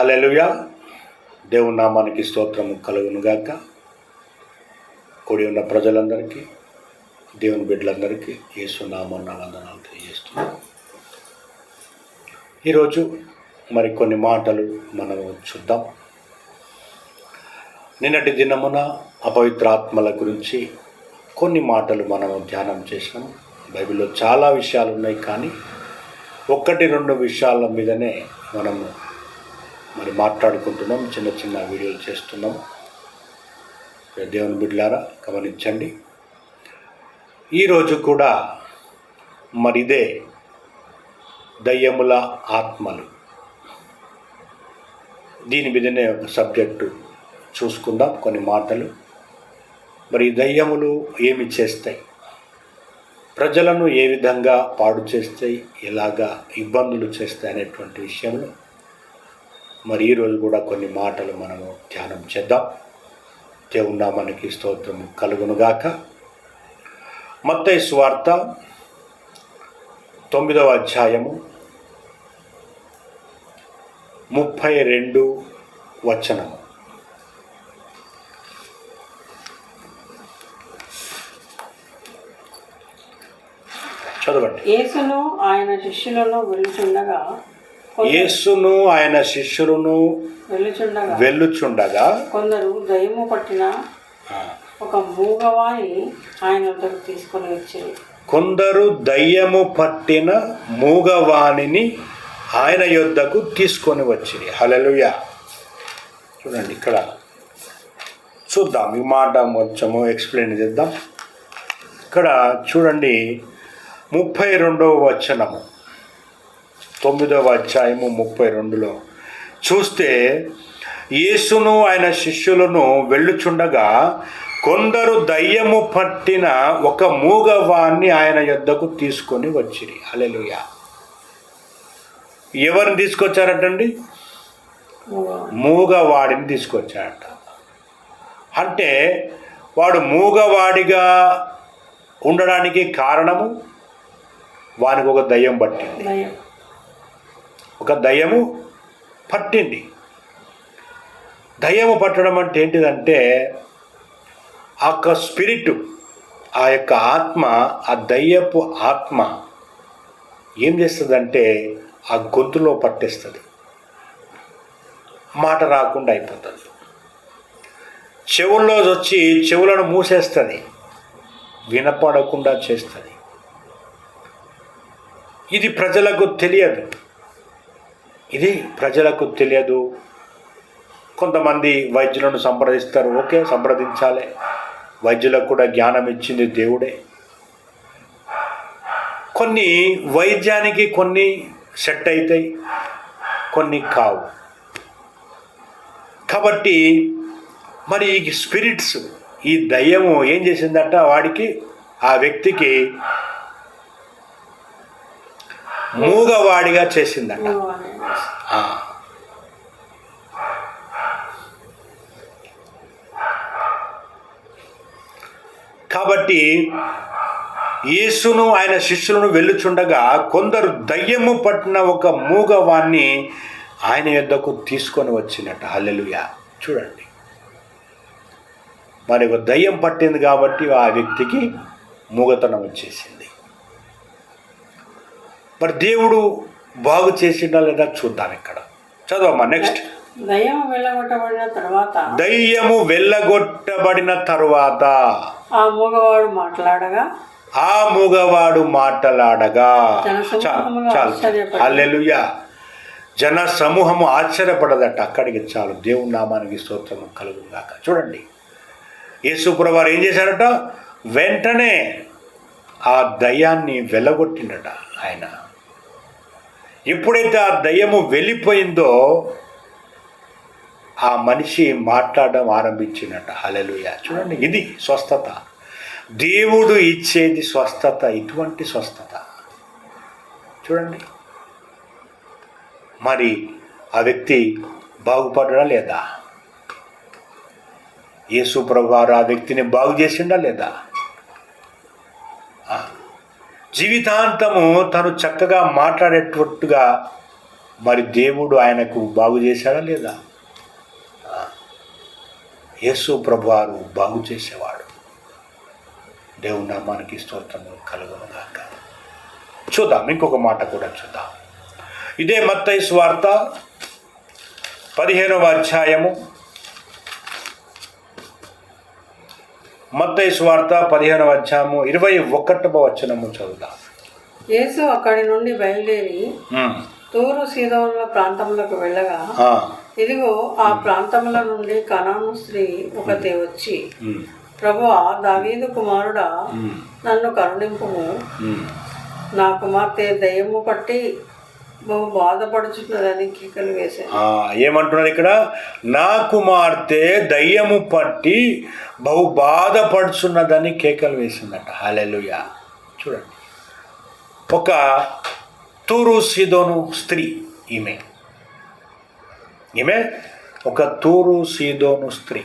హల్లెలూయా. దేవుని నామానికి స్తోత్రము కలుగునుగాక. కూడి ఉన్న ప్రజలందరికీ దేవుని బిడ్డలందరికీ యేసు నామన్న వందనాలు తెలియజేస్తున్నాను ఈరోజు మరి కొన్ని మాటలు మనము చూద్దాం. నిన్నటి దినమున అపవిత్రాత్మల గురించి కొన్ని మాటలు మనము ధ్యానం చేసినాం. బైబిల్లో చాలా విషయాలు ఉన్నాయి కానీ ఒకటి రెండు విషయాల మీదనే మనము మరి మాట్లాడుకుంటున్నాం చిన్న చిన్న వీడియోలు చేస్తున్నాం. దేవుని బిడ్లారా గమనించండి. ఈరోజు కూడా మరి ఇదే దయ్యముల ఆత్మలు. దీని మీదనే ఒక సబ్జెక్టు చూసుకుందాం కొన్ని మాటలు. మరి దయ్యములు ఏమి చేస్తాయి? ప్రజలను ఏ విధంగా పాడు చేస్తాయి? ఎలాగా ఇబ్బందులు చేస్తాయి? అనేటువంటి విషయంలో మరి ఈరోజు కూడా కొన్ని మాటలు మనము ధ్యానం చేద్దాం. దేవున్నా మనకి స్తోత్రము కలుగునుగాక. మత్తయి స్వార్త తొమ్మిదవ అధ్యాయము ముప్పై రెండు వచనము. చదవండి. యేసును ఆయన శిష్యులను గురించి కొందరు- యేసును ఆయన శిష్యులను వెళ్ళుచుండగా కొందరు దయ్యము పట్టిన ఒక మూగవాణి ఆయన వద్దకు తీసుకొని వచ్చేది కొందరు దయ్యము పట్టిన మూగవాణిని ఆయన యొద్దకు తీసుకొని వచ్చింది హలలుయ చూడండి ఇక్కడ. చూద్దాం ఈ మాట కొంచెము ఎక్స్ప్లెయిన్ చేద్దాం. ఇక్కడ చూడండి ముప్పై రెండవ వచనము. తొమ్మిదవ అధ్యాయము ముప్పై రెండులో చూస్తే యేసును ఆయన శిష్యులను వెళ్ళుచుండగా కొందరు దయ్యము పట్టిన ఒక మూగవాన్ని ఆయన యొద్దకు తీసుకొని వచ్చిరి. అలెలుయ ఎవరిని తీసుకొచ్చారటండి? మూగవాడిని తీసుకొచ్చారట. అంటే వాడు మూగవాడిగా ఉండడానికి కారణము? వానికి ఒక దయ్యం పట్టింది. ఒక దయ్యము పట్టింది. దయ్యము పట్టడం అంటే ఏంటిదంటే ఆ యొక్క స్పిరిట్ ఆ యొక్క ఆత్మ ఆ దయ్యపు ఆత్మ ఏం చేస్తుందంటే ఆ గొంతులో పట్టేస్తుంది. మాట రాకుండా అయిపోతుంది. చెవుల్లో వచ్చి చెవులను మూసేస్తుంది. వినపడకుండా చేస్తుంది. ఇది ప్రజలకు తెలియదు. ఇది ప్రజలకు తెలియదు. కొంతమంది వైద్యులను సంప్రదిస్తారు. ఓకే సంప్రదించాలి. వైద్యులకు కూడా జ్ఞానం ఇచ్చింది దేవుడే. కొన్ని వైద్యానికి కొన్ని సెట్ అవుతాయి కొన్ని కావు. కాబట్టి మరి ఈ స్పిరిట్స్ ఈ దయ్యము ఏం చేసిందంట? వాడికి ఆ వ్యక్తికి మూగవాడిగా చేసిందంట. కాబట్టి యేసును ఆయన శిష్యులను వెళ్ళుచుండగా కొందరు దయ్యము పట్టిన ఒక మూగవాన్ని ఆయన యొద్దకు తీసుకొని వచ్చినట్టు హల్లెలూయా. చూడండి. మరి ఒక దయ్యం పట్టింది కాబట్టి ఆ వ్యక్తికి మూగతనం వచ్చేసింది. మరి దేవుడు బాగు చేసిండా లేదా చూద్దాం ఇక్కడ. చదవమ్మా నెక్స్ట్ దయ్యం వెళ్ళగొట్టబడిన తర్వాత దయ్యము వెళ్ళగొట్టబడిన తరువాత ఆ మూగవాడు మాట్లాడగా ఆ మూగవాడు మాటలాడగా. జనసమూహములు చాలు జన సమూహము ఆశ్చర్యపడదట. అక్కడికి చాలు. దేవుని నామానికి స్తోత్రం కలుగుగాక చూడండి. యేసుప్రభు ఏం చేశారట? వెంటనే ఆ దయ్యాన్ని వెళ్ళగొట్టిండట ఆయన. ఎప్పుడైతే ఆ దయ్యము వెళ్ళిపోయిందో ఆ మనిషి మాట్లాడడం ఆరంభించినట్ట హలలుయ చూడండి ఇది స్వస్థత. దేవుడు ఇచ్చేది స్వస్థత ఇటువంటి స్వస్థత. చూడండి. మరి ఆ వ్యక్తి బాగుపడడా లేదా? యేసు ప్రభు వారు ఆ వ్యక్తిని బాగు చేసిండా లేదా? జీవితాంతము తను చక్కగా మాట్లాడేటట్టుగా మరి దేవుడు ఆయనకు బాగు చేశాడా లేదా? యేసు ప్రభువారు బాగు చేసేవాడు. దేవుని నామానికి స్తోత్రం కలుగునుగాక. చూద్దాం ఇంకొక మాట కూడా చూద్దాం. ఇదే మత్తయి వార్త పదిహేనవ అధ్యాయము మత్తయి స్వార్త పదిహేనవ అధ్యాయము ఇరవై ఒకటవ వచనము చదువుదాం యేసు అక్కడి నుండి బయలుదేరి. తూరు సీదోనుల ప్రాంతంలోకి వెళ్ళగా. ఇదిగో ఆ ప్రాంతముల నుండి కనాను స్త్రీ ఒకతే వచ్చి. ప్రభువా దావీదు కుమారుడా. నన్ను కరుణింపుము ఉమ్. నా కుమార్తె దయ్యము పట్టి బహు కేకలు ఏమంటున్నారు ఇక్కడ? నా కుమార్తె దయ్యము పట్టి బహు బాధపడుచున్నదని కేకలు వేసిందట. హాలెలుయా చూడండి. ఒక తూరు సీదోను స్త్రీ ఈమె. ఈమె ఒక తూరు సీదోను స్త్రీ.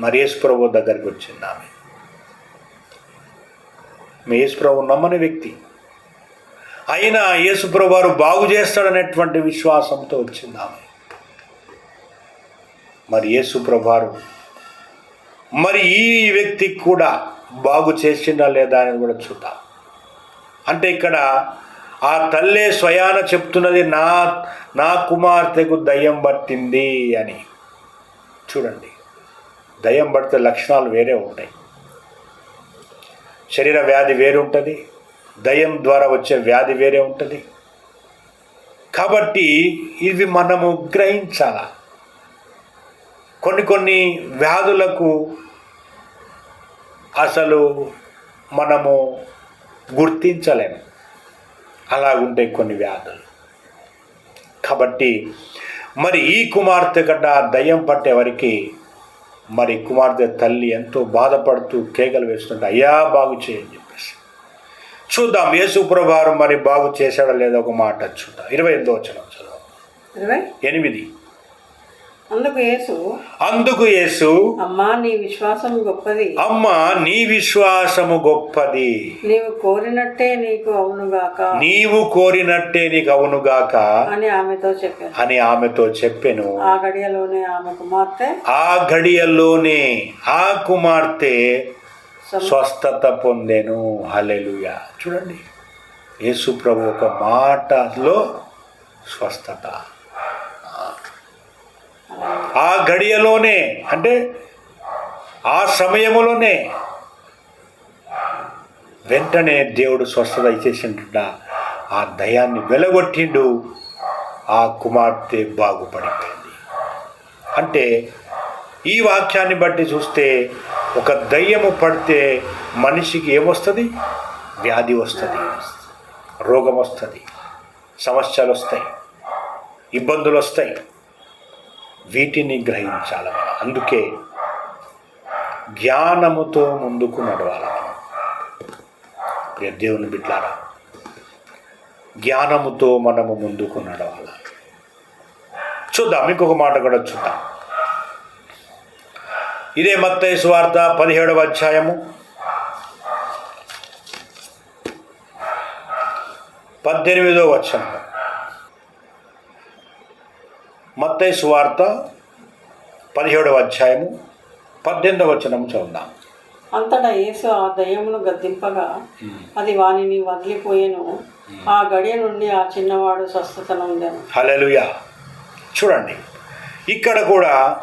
మరి యేసుప్రభు దగ్గరికి వచ్చింది ఆమె. మీ యేసుప్రభు నమ్మని వ్యక్తి. అయినా యేసుప్రభు వారు బాగు చేస్తాడనేటువంటి విశ్వాసంతో వచ్చింది ఆమె. మరి యేసుప్రభు మరి ఈ వ్యక్తికి కూడా బాగు చేసిందా లేదా అని కూడా చూద్దాం. అంటే ఇక్కడ ఆ తల్లే స్వయాన చెప్తున్నది నా నా కుమార్తెకు దయ్యం పట్టింది అని. చూడండి దయ్యం పడితే లక్షణాలు వేరే ఉంటాయి. శరీర వ్యాధి వేరు దయం ద్వారా వచ్చే వ్యాధి వేరే ఉంటుంది. కాబట్టి ఇవి మనము గ్రహించాల? కొన్ని కొన్ని వ్యాధులకు అసలు మనము గుర్తించలేము అలాగుంటాయి కొన్ని వ్యాధులు. కాబట్టి మరి ఈ కుమార్తె గడ్డ దయ్యం పట్టేవారికి మరి కుమార్తె తల్లి ఎంతో బాధపడుతూ కేకలు వేస్తుంటే అయ్యా బాగు చేయని చెప్పేసి. చూద్దాం. యేసుప్రభారు మరి బాగు చేశాడా లేదా ఒక మాట చూద్దాం. ఇరవై ఎనిమిదో వచ్చిన చదువు. ఎనిమిది. అందుకు యేసు అందుకు యేసు అమ్మా నీ విశ్వాసం గొప్పది. అమ్మ నీ విశ్వాసము గొప్పది. నీవు కోరినట్టే నీకు అవునుగాక నీవు కోరినట్టే నీకు అవునుగాక అని ఆమెతో చెప్పాను. అని ఆమెతో చెప్పెను. ఆ గడియలోనే ఆమె కుమార్తె. ఆ గడియల్లోనే ఆ కుమార్తె స్వస్థత పొందెను. హల్లెలూయా. చూడండి. యేసు ప్రభు ఒక మాటలో స్వస్థత. ఆ గడియలోనే అంటే ఆ సమయంలోనే వెంటనే దేవుడు స్వస్థత ఇచ్చేసిండ ఆ దయాన్ని వెలగొట్టిండు. ఆ కుమార్తె బాగుపడిపోయింది. అంటే ఈ వాక్యాన్ని బట్టి చూస్తే ఒక దయ్యము పడితే మనిషికి ఏమొస్తుంది? వ్యాధి వస్తుంది. రోగం వస్తుంది సమస్యలు వస్తాయి ఇబ్బందులు వస్తాయి వీటిని గ్రహించాలి మనం. అందుకే జ్ఞానముతో ముందుకు నడవాలి మనం. ప్రియ దేవుని బిడ్లారా జ్ఞానముతో మనము ముందుకు నడవాలి. చూద్దాం ఇంకొక మాట కూడా చూద్దాం. ఇదే మత్తయి సువార్త పదిహేడవ అధ్యాయము. పద్దెనిమిదో వచనం. మత్తయి సువార్త పదిహేడవ అధ్యాయము పద్దెనిమిదవ వచనం చదువుదాం. అంతటా యేసు ఆ దయ్యమును గద్దింపగా అది వానిని వదిలిపోయెను. ఆ గడియ నుండి ఆ చిన్నవాడు స్వస్థత నొందెను. హల్లెలూయా. చూడండి ఇక్కడ కూడా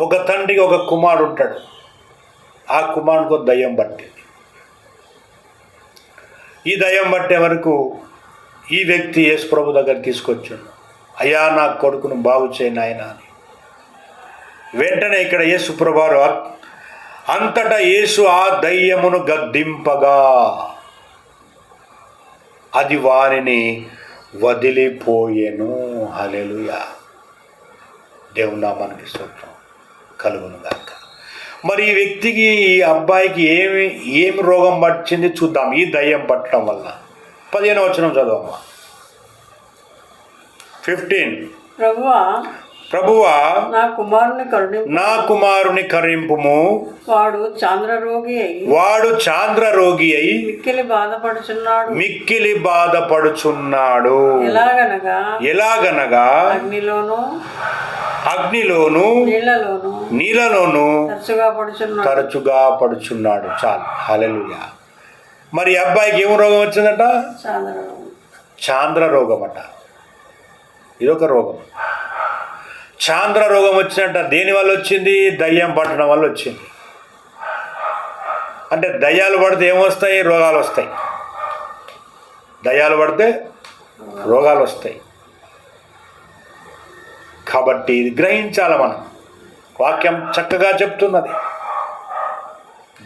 ఒక తండ్రికి ఒక కుమారుడు ఉంటాడు. ఆ కుమారుడికి ఒక దయ్యం పట్టింది. ఈ దయ్యం పట్టే వరకు ఈ వ్యక్తి యేసు ప్రభు దగ్గర తీసుకొచ్చాడు. అయ్యా నా కొడుకును బాగు చేయను ఆయన అని. వెంటనే ఇక్కడ యేసు ప్రభువారు అంతటా యేసు ఆ దయ్యమును గద్దింపగా అది వారిని వదిలిపోయెను. హల్లెలూయా. దేవుని నామానికి స్తోత్రం. కలుగును గాక మరి ఈ వ్యక్తికి ఈ అబ్బాయికి ఏమి ఏమి రోగం పట్టింది చూద్దాం. ఈ దయ్యం పట్టడం వల్ల. పదిహేను వచనం చదవమ్మా. ఫిఫ్టీన్ ప్రభువా ప్రభువా నా కుమారుని కరుణి నా కుమారుని కరింపుము వాడు చాంద్రరోగి అయి వాడు చాంద్ర రోగి అయి మిక్కిలి బాధపడుచున్నాడు. మిక్కిలి బాధపడుచున్నాడు. ఎలాగనగా ఎలాగనగా అగ్నిలోను అగ్నిలోను నీళ్ళలోను తరచుగా పడుచున్నాడు. చాలు. హల్లెలూయా. మరి అబ్బాయికి ఏం రోగం వచ్చిందట? చాంద్ర రోగం అట ఇదొక రోగం. చాంద్ర రోగం వచ్చినట్ట దేని వల్ల వచ్చింది? దయ్యం పట్టడం వల్ల వచ్చింది. అంటే దయ్యాలు పడితే ఏమొస్తాయి? రోగాలు వస్తాయి. దయ్యాలు పడితే రోగాలు వస్తాయి. కాబట్టి ఇది గ్రహించాలి మనం. వాక్యం చక్కగా చెప్తున్నది.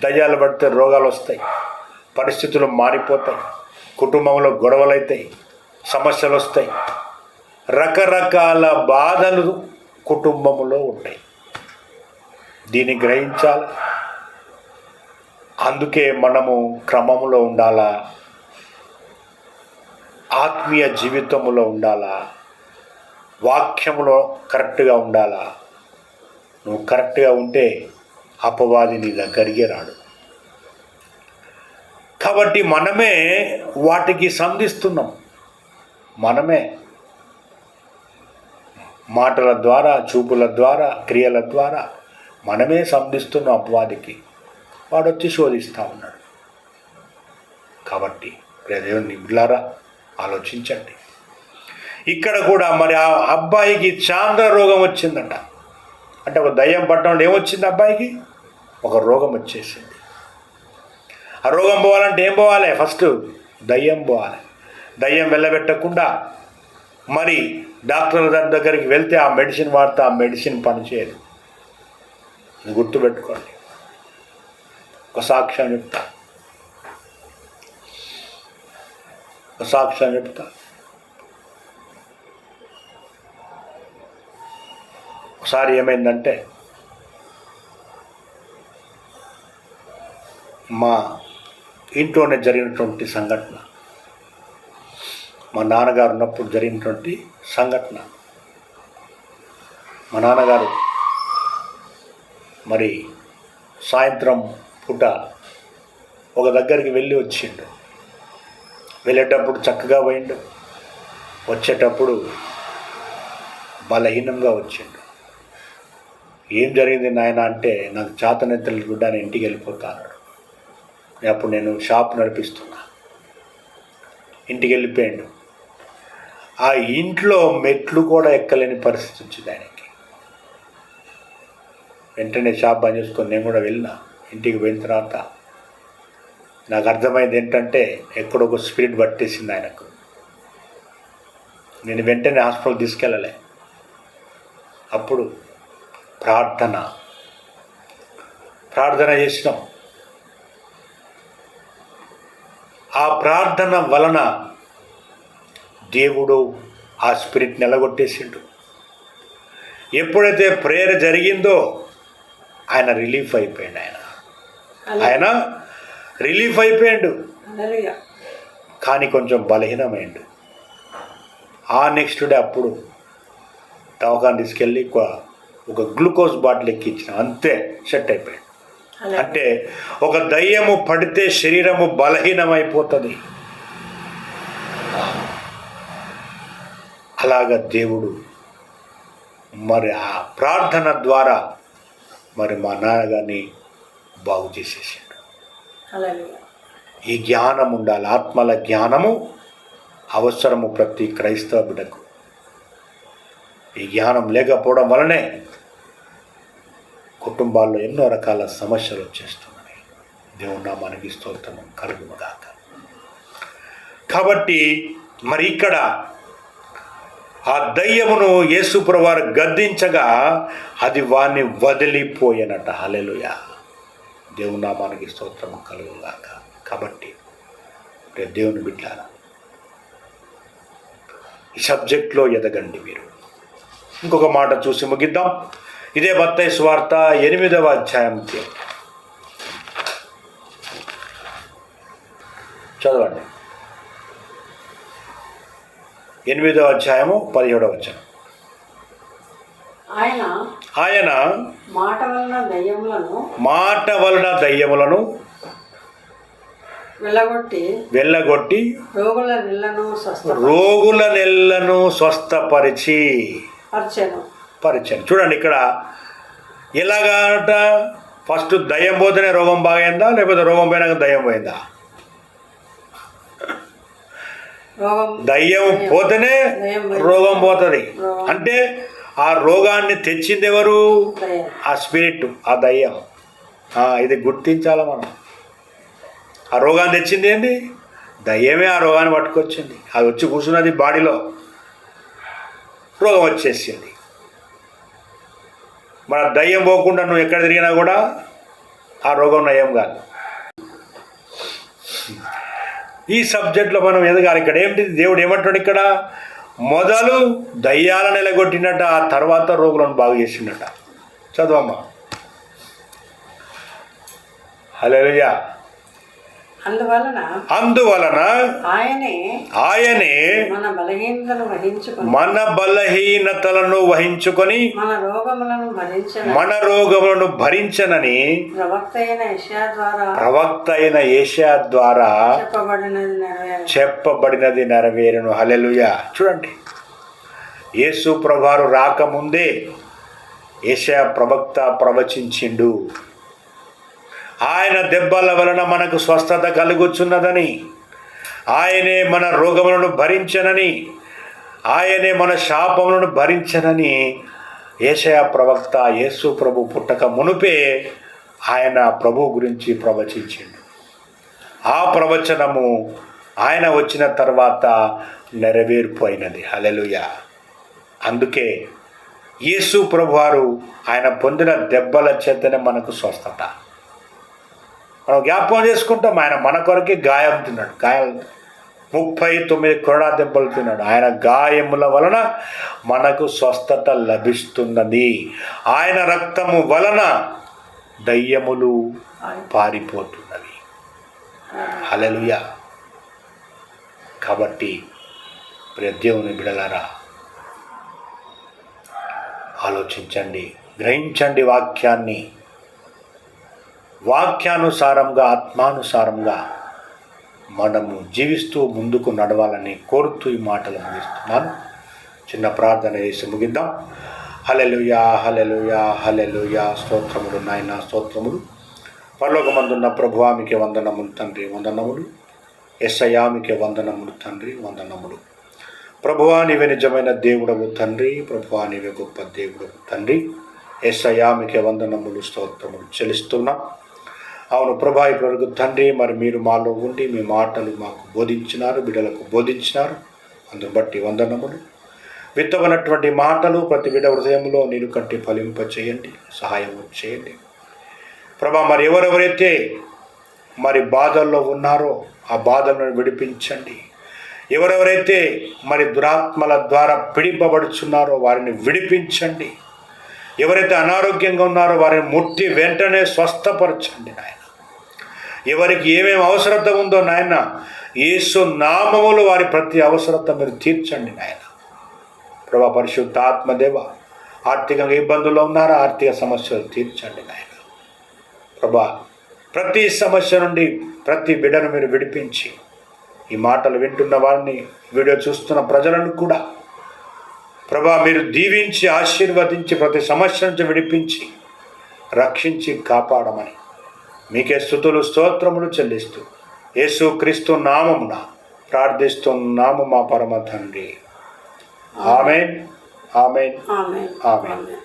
దయ్యాలు పడితే రోగాలు వస్తాయి. పరిస్థితులు మారిపోతాయి. కుటుంబంలో గొడవలు అవుతాయి సమస్యలు వస్తాయి. రకరకాల బాధలు కుటుంబంలో ఉంటాయి. దీన్ని గ్రహించాలి. అందుకే మనము క్రమంలో ఉండాలా? ఆత్మీయ జీవితంలో ఉండాలా? వాక్యంలో కరెక్ట్గా ఉండాలా? నువ్వు కరెక్ట్గా ఉంటే అపవాది నీ దగ్గరికి రాడు. కాబట్టి మనమే వాటికి సంధిస్తున్నాం. మనమే మాటల ద్వారా చూపుల ద్వారా క్రియల ద్వారా మనమే సంధిస్తున్నాం అపవాదికి. వాడు వచ్చి శోధిస్తూ ఉన్నాడు. కాబట్టి ప్రియ దేవుని ఆలోచించండి. ఇక్కడ కూడా మరి ఆ అబ్బాయికి చాంద్ర రోగం వచ్చిందంట. అంటే ఒక దయ్యం పట్టడం ఏమొచ్చింది అబ్బాయికి? ఒక రోగం వచ్చేసింది. ఆ రోగం పోవాలంటే ఏం పోవాలి? ఫస్ట్ దయ్యం పోవాలి. దయ్యం వెళ్ళబెట్టకుండా మరి డాక్టర్ల దగ్గ- దగ్గరికి వెళ్తే ఆ మెడిసిన్ వాడితే ఆ మెడిసిన్ పనిచేయదు. ఇది గుర్తుపెట్టుకోండి. ఒక సాక్ష్యం చెప్తా. ఒక సాక్ష్యం చెప్తా. ఒకసారి ఏమైందంటే మా ఇంట్లోనే జరిగినటువంటి సంఘటన మా నాన్నగారు ఉన్నప్పుడు జరిగినటువంటి సంఘటన. మా నాన్నగారు మరి సాయంత్రం పూట ఒక దగ్గరికి వెళ్ళి వచ్చిండు. వెళ్ళేటప్పుడు చక్కగా పోయిండు. వచ్చేటప్పుడు బలహీనంగా వచ్చిండు. ఏం జరిగింది నాయన అంటే నాకు చేతనెత్తలు గుడ్డ అని ఇంటికి వెళ్ళిపోతాను అప్పుడు నేను షాప్ నడిపిస్తున్నా. ఇంటికి వెళ్ళిపోయాడు. ఆ ఇంట్లో మెట్లు కూడా ఎక్కలేని పరిస్థితి వచ్చింది ఆయనకి. వెంటనే షాప్ బంద్ చేసుకొని నేను కూడా వెళ్ళిన. ఇంటికి పోయిన తర్వాత నాకు అర్థమైంది ఏంటంటే ఎక్కడో ఒక స్పిరిట్ పట్టేసింది ఆయనకు. నేను వెంటనే హాస్పిటల్ తీసుకెళ్ళలే. అప్పుడు ప్రార్థన. ప్రార్థన చేసినాం. ఆ ప్రార్థన వలన దేవుడు ఆ స్పిరిట్ నిలగొట్టేసిండు. ఎప్పుడైతే ప్రేయర్ జరిగిందో ఆయన రిలీఫ్ అయిపోయాడు ఆయన. ఆయన రిలీఫ్ అయిపోయాడు. కానీ కొంచెం బలహీనమైండు. ఆ నెక్స్ట్ డే అప్పుడు దవాఖాన తీసుకెళ్ళి ఒక గ్లూకోజ్ బాటిల్ ఎక్కించిన అంతే సెట్ అయిపోయాడు. అంటే ఒక దయ్యము పడితే శరీరము బలహీనమైపోతుంది అలాగ దేవుడు మరి ఆ ప్రార్థన ద్వారా మరి మా నాన్నగారిని బాగు చేసేసాడు. ఈ జ్ఞానం ఉండాలి ఆత్మల జ్ఞానము అవసరము ప్రతి క్రైస్తవ బిడ్డకు ఈ జ్ఞానం లేకపోవడం వలనే కుటుంబాల్లో ఎన్నో రకాల సమస్యలు వచ్చేస్తున్నాయి. దేవుడు నామానికి స్తోత్రం కలుగుమగాక కాబట్టి మరి ఇక్కడ ఆ దయ్యమును యేసుప్రవారు గద్దించగా అది వాణ్ణి వదిలిపోయానట. హలెలుయా దేవుడు నామానికి స్తోత్రం కలుగుగాక కాబట్టి దేవుని బిడ్డారా ఈ సబ్జెక్ట్లో ఎదగండి మీరు. ఇంకొక మాట చూసి ముగిద్దాం. ఇదే బత్తయి స్వార్త ఎనిమిదవ అధ్యాయంకి చదవండి. ఎనిమిదవ అధ్యాయము పదిహేడవ వచనం. ఆయన ఆయన మాట వలన దయ్యములను మాట వలన దయ్యములను వెళ్ళగొట్టి వెళ్ళగొట్టి రోగుల నిల్లను రోగుల నెల్లను స్వస్థపరిచి పరిచను పరిచయం. చూడండి ఇక్కడ ఎలాగట? ఫస్ట్ దయ్యం పోతేనే రోగం బాగైందా? లేకపోతే రోగం పోయినాక దయ్యం పోయిందా? దయ్యం పోతేనే. రోగం పోతుంది. అంటే ఆ రోగాన్ని తెచ్చింది ఎవరు ఆ స్పిరిట్ ఆ దయ్యం. ఇది గుర్తించాలి మనం? ఆ రోగాన్ని తెచ్చింది ఏంటి దయ్యమే ఆ రోగాన్ని పట్టుకొచ్చింది. అది వచ్చి కూర్చున్నది బాడీలో. రోగం వచ్చేసింది. మన దయ్యం పోకుండా నువ్వు ఎక్కడ తిరిగినా కూడా ఆ రోగం నయం కాదు. ఈ సబ్జెక్ట్లో మనం ఎదగాలి ఇక్కడ? ఏమిటి? దేవుడు ఏమంటాడు ఇక్కడ? మొదలు దయ్యాలను నిలగొట్టినట్ట ఆ తర్వాత రోగులను బాగు చేసిండట. చదవమ్మా. హలో అందువలన అందువలన ఆయనే ఆయనే మన బలహీనతను వహించుకొని మన బలహీనతలను వహించుకొని మన రోగములను మన రోగములను భరించనని ప్రవక్త అయిన యెషయా ద్వారా ప్రవక్త అయిన ఏషియా ద్వారా చెప్పబడినది నెరవేరు. చెప్పబడినది నెరవేరును. హల్లెలూయా. చూడండి. యేసు ప్రభువారు రాకముందే ఏషియా ప్రవక్త ప్రవచించిండు. ఆయన దెబ్బల వలన మనకు స్వస్థత కలుగుచున్నదని ఆయనే మన రోగములను భరించనని ఆయనే మన శాపములను భరించనని ఏషయా ప్రవక్త యేసు ప్రభు పుట్టక మునుపే ఆయన ప్రభు గురించి ప్రవచించిండు. ఆ ప్రవచనము ఆయన వచ్చిన తర్వాత నెరవేరిపోయినది హలెలుయ అందుకే యేసు ప్రభువారు ఆయన పొందిన దెబ్బల చేతనే మనకు స్వస్థత. మనం జ్ఞాపకం చేసుకుంటాం ఆయన మన కొరకే గాయం తిన్నాడు. గాయాలు ముప్పై తొమ్మిది కొరడా దెబ్బలు తిన్నాడు. ఆయన గాయముల వలన మనకు స్వస్థత లభిస్తున్నది. ఆయన రక్తము వలన దయ్యములు పారిపోతున్నవి. అలలుయ కాబట్టి ప్రియ దేవుని బిడలారా ఆలోచించండి గ్రహించండి వాక్యాన్ని. వాక్యానుసారంగా ఆత్మానుసారంగా మనము జీవిస్తూ ముందుకు నడవాలని కోరుతూ ఈ మాటలు ముగిస్తున్నాను చిన్న ప్రార్థన చేసి ముగిద్దాం. హలెలుయా హలెలుయా హలెలుయా స్తోత్రములు నాయన స్తోత్రములు. పరలోకమందున్న ప్రభువామికి వందనములు తండ్రి వందనములు. ఎస్ఐయామికి వందనములు తండ్రి వందనములు. ప్రభువా నీవే నిజమైన దేవుడవు తండ్రి. ప్రభువా నీవే గొప్ప దేవుడవు తండ్రి. ఎస్ఐయామికి వందనములు స్తోత్రములు చెల్లిస్తున్నాం. అవును ప్రభా ఇప్పటివరకు తండ్రి మరి మీరు మాలో ఉండి మీ మాటలు మాకు బోధించినారు బిడ్డలకు బోధించినారు. అందును బట్టి వందనములు. విత్తమైనటువంటి మాటలు ప్రతి బిడ్డ హృదయంలో నీరు కట్టి ఫలింప చేయండి సహాయం చేయండి. ప్రభా మరి ఎవరెవరైతే మరి బాధల్లో ఉన్నారో ఆ బాధలను విడిపించండి. ఎవరెవరైతే మరి దురాత్మల ద్వారా పీడింపబడుచున్నారో వారిని విడిపించండి. ఎవరైతే అనారోగ్యంగా ఉన్నారో వారిని ముట్టి వెంటనే స్వస్థపరచండి నాయన. ఎవరికి ఏమేమి అవసరత ఉందో నాయన యేసు నామములు వారి ప్రతి అవసరత మీరు తీర్చండి నాయన. ప్రభా పరిశుద్ధ ఆత్మదేవ ఆర్థికంగా ఇబ్బందుల్లో ఉన్నారా? ఆర్థిక సమస్యలు తీర్చండి నాయన. ప్రభా ప్రతి సమస్య నుండి ప్రతి బిడ్డను మీరు విడిపించి ఈ మాటలు వింటున్న వారిని వీడియో చూస్తున్న ప్రజలను కూడా ప్రభా మీరు దీవించి ఆశీర్వదించి ప్రతి సమస్య నుంచి విడిపించి రక్షించి కాపాడమని మీకే స్థుతులు స్తోత్రములు చెల్లిస్తూ యేసు క్రీస్తు నామమున ప్రార్థిస్తున్నాము మా పరమ తండ్రి. ఆమెన్. ఆమెన్. ఆమె ఆమెన్.